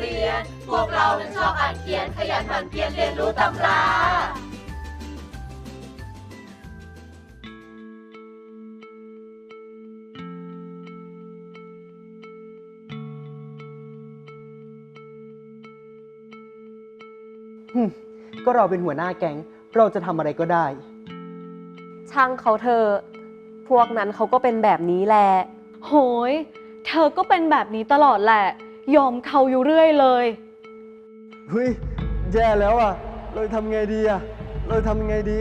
เรียน พวกเรานั้นชอบอ่านเขียนขยันหมั่นเพียรเรียนรู้ตำราก็เราเป็นหัวหน้าแก๊ง เราจะทำอะไรก็ได้ ช่างเขาเธอะพวกนั้นเขาก็เป็นแบบนี้แหละ โหย เธอก็เป็นแบบนี้ตลอดแหละ ยอมเขาอยู่เรื่อยเลย เฮ้ย แย่แล้วอะ เราทำไงดีอะ เราทำไงดี